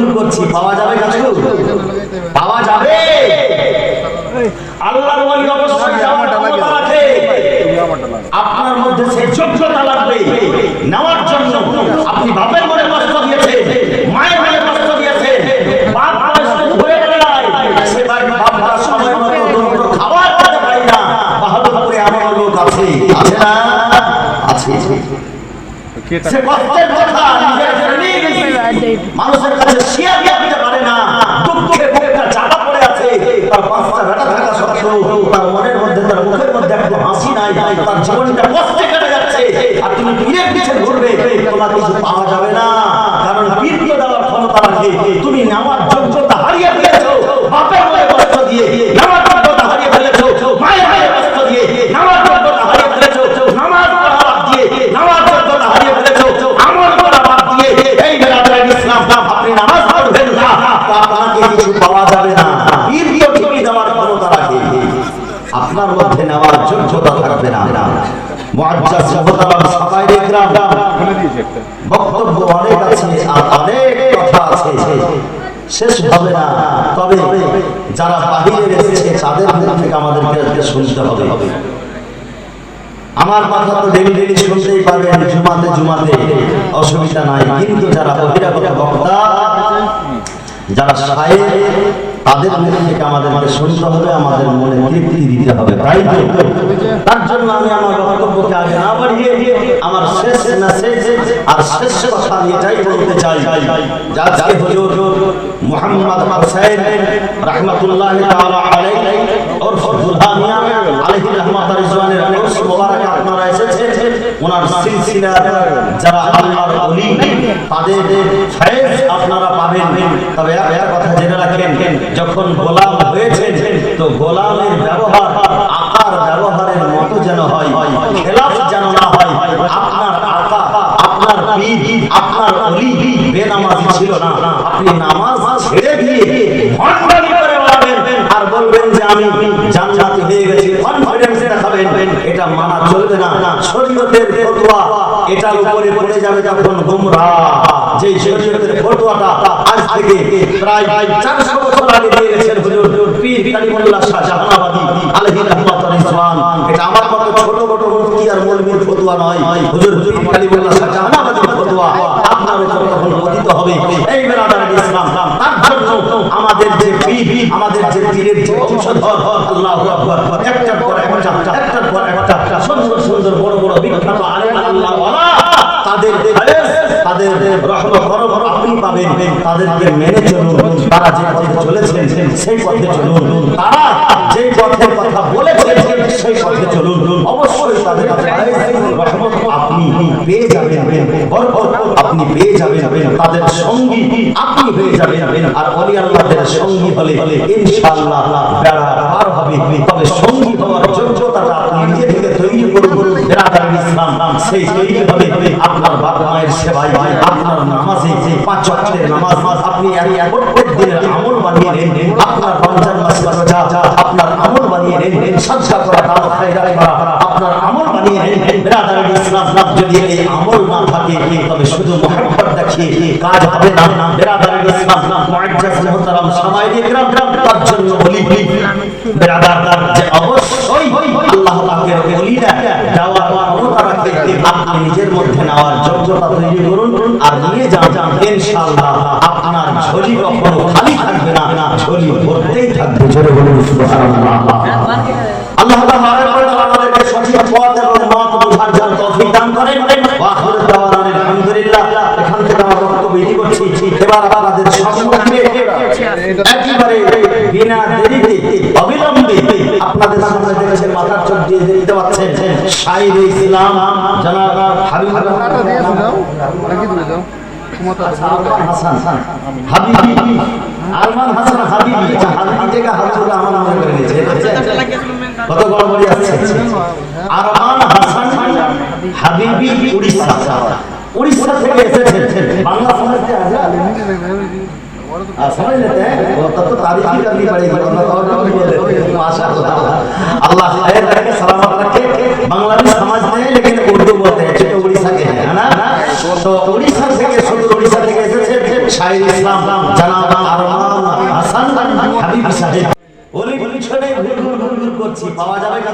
দূর করছি পাওয়া যাবে কিছু পাওয়া যাবে। আল্লাহর ওলি অবশ্যই যাওয়ার ক্ষমতা রাখে আপনার মধ্যে সেই যোগ্যতা লাগবে। নেওয়ার জন্য আপনি বাপের মনে কষ্ট দিয়েছে মায়ের মনে কষ্ট দিয়েছে বাপ ঘুরে বেড়ায়। সে বাড়ির বাপটা সময় মতো দুটো খাবার খেতে পারি না। বাহাদুরপুরে এমন লোক আছে আছে না? আছে। সে কষ্টের কথা মানুষের কাছে শেয়ার দিতে পারে না। দুঃখে বুকটা চাপা পড়ে আছে। তার পাঁচটা বেটা থাকা সত্ত্বেও তার মনের মধ্যে, তার মুখের মধ্যে একটু হাসি নাই। তার জীবনটা কষ্টে কেটে যাচ্ছে। আর তুমি পীরের পিছে ঘুরবে। তোমার কিছু পাওয়া যাবে না। কারণ পীরকে দেওয়ার ক্ষমতা রাখে। তুমি নেওয়ার যোগ্যতা হারিয়ে ফেলেছো বাপের মনে কষ্ট দিয়ে নেওয়ার যোগ্যতা হারিয়ে ফেলেছো মায়ের মনে কষ্ট দিয়ে নেওয়ার যোগ্যতা হারিয়ে ফেলেছো নামাজ পড়া বাদ দিয়ে নেওয়ার যোগ্যতা হারিয়ে ফেলেছো আমল করা বাদ দিয়ে এই বেলাটায় ইসলাম আপনি নামাজ পড়বেন না তা আপনাকে কিছু পাওয়া যাবে না পীরকে ঠিকই দেওয়ার ক্ষমতা রাখে আপনার মধ্যে নেওয়ার যোগ্যতা থাকবে না। বক্তব্য অনেক কথা আছে। শেষ হবে না, তবে যারা থেকে হবে। আমার কথা তো ডেলি ডেলি শুনতেই পারবেন, জুমাতে জুমাতে অসুবিধা নাই। কিন্তু যারা বহিরাগত বক্তা, যারা তাদের মুখ থেকে আমাদেরকে শুনতে হবে, আমাদের মনে তৃপ্তি দিতে হবে, তাই তো? তার জন্য আমি আমার বক্তব্যকে আগে না বাড়িয়ে আমার শেষ মেসেজ আর শেষ কথা আমি এটাই বলতে চাই। যা যাই হুজুর মুহাম্মদ হুসাইন রাহমাতুল্লাহ তাআলা আলাইহি ওরফ দুলহানিয়া আলাইহি রাহমাত রিজওয়ানের ওনার সিলসিলা যারা আল্লাহর ওলি, তাদের ফয়েজ আপনারা পাবেন। তবে এক কথা জেনে রাখেন, যখন গোলাম হয়েছেন, তো গোলামের ব্যবহার, আকার ব্যবহারের মতো যেন হয় খেলাফ যেন না হয়, আপনার আকা, আপনার পীর, আপনার অলি বেনামাজি ছিল না। আপনি নামাজ ছেড়ে দিয়ে করে আর বলবেন যে আমি এটা মানা চলবে না। শরীয়তের ফতোয়া, এটার উপরে পড়ে যাবে যখন গুমরাহ যে শরীয়তের ফতোয়াটা আজ থেকে প্রায় 400 বছর আগে দিয়ে গেছেন হুজুর পীর কালিমুল্লাহ শাহ জাহানাবাদী আলাইহি রাহমাতুল্লাহ রিজওয়ান। এটা আমার মতো ছোট ছোট মুফতি আর মৌলবীর ফতোয়া নয়। হুজুর পীর কালিমুল্লাহ শাহ জাহানাবাদী ফতোয়া আপনার উপর তখন পতিত হবে। এই বেরাদার ইসলাম, তার জন্য আমাদের যে পীর, আমাদের যে পীরের যে বংশধর আল্লাহু আকবার একটা পর একটা সুন্দর সুন্দর বড় বড় বিখ্যাত আলেম আল্লাহ ওয়ালা তাদের তাদের রহম করম আপনি পাবেন। তাদেরকে মেনে চলুন। তারা যে পথে চলেছেন, সেই পথে চলুন। তারা যে পথের কথা বলেছেন, সেই পথে চলুন। অবশ্যই তাদের রহমত আপনি পেয়ে যাবেন। বরকত আপনি পেয়ে যাবেন। তাদের সঙ্গী আপনি হয়ে যাবেন। আর অলি আল্লাহদের সঙ্গী হলে ইনশাআল্লাহ বেড়া পার হবে, তবে সঙ্গী হওয়ার যোগ্যতাটা তৈরি করুন বেড়াদার ইসলাম সেই তৈরি হবে আপনার বাবা মায়ের সেবায়, আপনার নামাজে পাঁচ ওয়াক্তের নামাজ, আপনি প্রত্যেক দিনের আমল বানিয়ে নেন, আপনার রমজান মাসের রোজা, আপনার আমল বানিয়ে নেন সাজা করা দান খায়রাত করা, আপনার আমল বানিয়ে নেন, বেরাদার ইসলাম যদি এই আমল না থাকে, তবে শুধু মোহাম্মত দেখিয়ে কাজ হবে না। বেরাদার ইসলাম মুআজ্জাজ মুহতারাম সামাইয়ে ইকরাম, তার জন্য বলি, বেরাদার যে অবশ্যই আল্লাহ পাকের ওলিরা দেওয়ার ক্ষমতা রাখে আপনি নিজের মধ্যে নেওয়ার যোগ্যতা তৈরি করুন আর নিয়ে যান। ইনশাআল্লাহ আপনার ঝুলি কখনো খালি থাকবে না, ঝুলি ভরতেই থাকবে। জোরে বলুন, সুবহানাল্লাহ। আল্লাহ তাআলা আমাদেরকে সঠিক পথ এবং মত বোঝার জন্য তৌফিক দান করেন। ওয়া আখিরু দাওয়ানা আলহামদুলিল্লাহ এখান থেকে আমার বক্তব্য এটি করছি। এবার আপনাদের সম্মুখে একেবারে বিনা অবিলম্বে আপনাদের সামনে দেখেছেন মাথার চোখ দিয়ে দিতে পারছেন শাহিদ ইসলাম জনাব হাবিব হাসান হাবিবি। আরমান হাসান হাবিবি। আচ্ছা, হাবিবি থেকে হাবিবুল্লাহ করে নিয়েছে কত গড়বড়ি আসছে আরমান হাসান হাবিবি উড়িষ্যা। উড়িষ্যা থেকে এসেছেন। বাংলা সমাজে आ, समझ लेते हैं वो तब तो तारीफ ही करनी पड़ेगी वरना तो और नहीं बोल देते माशाअल्लाह अल्लाह खैर रखे सलामत रखे बांग्ला भी समझते हैं लेकिन उर्दू बोलते हैं चूंकि उड़ीसा के हैं है ना तो उड़ीसा থেকে শুধু উড়িষ্যা থেকে এসেছে শাহিদ ইসলাম জানাব আরমান হাসান হাবিব সাহেব ওলি পিছনে ঘুরঘুর ঘুরঘুর করছি পাওয়া যাবে না